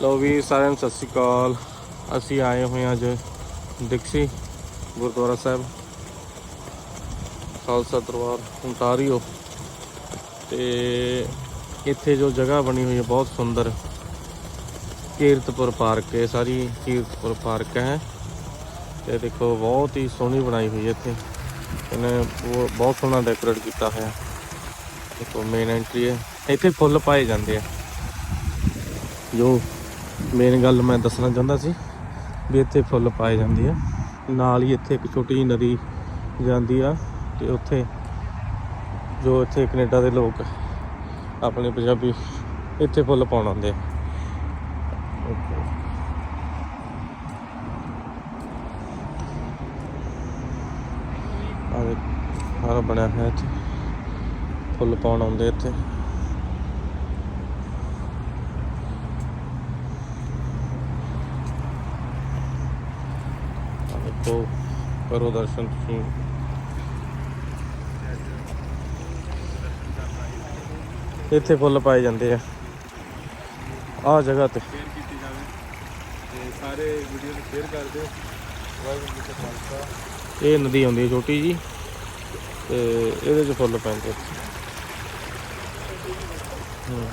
ਲੋ ਵੀ ਸਾਰਿਆਂ ਨੂੰ ਸਤਿ ਸ਼੍ਰੀ ਅਕਾਲ। ਅਸੀਂ ਆਏ ਹੋਏ ਹਾਂ ਅੱਜ ਦਿਕਸੀ ਗੁਰਦੁਆਰਾ ਸਾਹਿਬ। ਖਾਲਸਾ ਦਰਬਾਰ ontario ਤੇ ਇੱਥੇ ਜੋ ਜਗ੍ਹਾ ਬਣੀ ਹੋਈ ਹੈ, ਬਹੁਤ ਸੁੰਦਰ। ਕੀਰਤਪੁਰ ਪਾਰਕ ਹੈ ਸਾਰੀ ਕੀਰਤਪੁਰ ਪਾਰਕ ਹੈ। ਤੇ ਦੇਖੋ, ਬਹੁਤ ਹੀ ਸੋਹਣੀ ਬਣਾਈ ਹੋਈ ਹੈ ਇੱਥੇ। ਇਹਨੇ ਉਹ ਬਹੁਤ ਸੋਹਣਾ ਡੈਕੋਰੇਟ ਕੀਤਾ ਹੋਇਆ। ਦੇਖੋ ਮੇਨ ਐਂਟਰੀ ਹੈ। ਇੱਥੇ ਫੁੱਲ ਪਾਏ ਜਾਂਦੇ ਆ। ਜੋ ਮੇਨ ਗੱਲ ਮੈਂ ਦੱਸਣਾ ਚਾਹੁੰਦਾ ਸੀ ਵੀ ਇੱਥੇ ਫੁੱਲ ਪਾਏ ਜਾਂਦੇ ਆ। ਨਾਲ ਹੀ ਇੱਥੇ ਇੱਕ ਛੋਟੀ ਜਿਹੀ ਨਦੀ ਜਾਂਦੀ ਆ ਤੇ ਉੱਥੇ ਜੋ ਇੱਥੇ ਕੈਨੇਡਾ ਦੇ ਲੋਕ ਆਪਣੇ ਪੰਜਾਬੀ ਇੱਥੇ ਫੁੱਲ ਪਾਉਣ ਆਉਂਦੇ ਆ। ਆਹ ਬਣਿਆ ਹੋਇਆ ਇੱਥੇ। ਫੁੱਲ ਪਾਉਣ ਆਉਂਦੇ ਇੱਥੇ। ਦੇਖੋ ਕਰੋ ਦਰਸ਼ਨ ਤੁਸੀਂ। ਇੱਥੇ ਫੁੱਲ ਪਾਏ ਜਾਂਦੇ ਆ। ਆਹ ਜਗ੍ਹਾ ਤੇ। ਸ਼ੇਅਰ ਕੀਤੀ ਜਾਵੇ। ਤੇ ਸਾਰੇ ਵੀਡੀਓ ਨੂੰ ਸ਼ੇਅਰ ਕਰ ਦਿਓ। ਵਾਹਿਗੁਰੂ ਜੀ ਕਾ ਖਾਲਸਾ। ਇਹ ਨਦੀ ਆਉਂਦੀ ਹੈ ਛੋਟੀ ਜੀ। ਤੇ ਇਹਦੇ 'ਚ ਫੁੱਲ ਪੈਂਦੇ ਹੂੰ।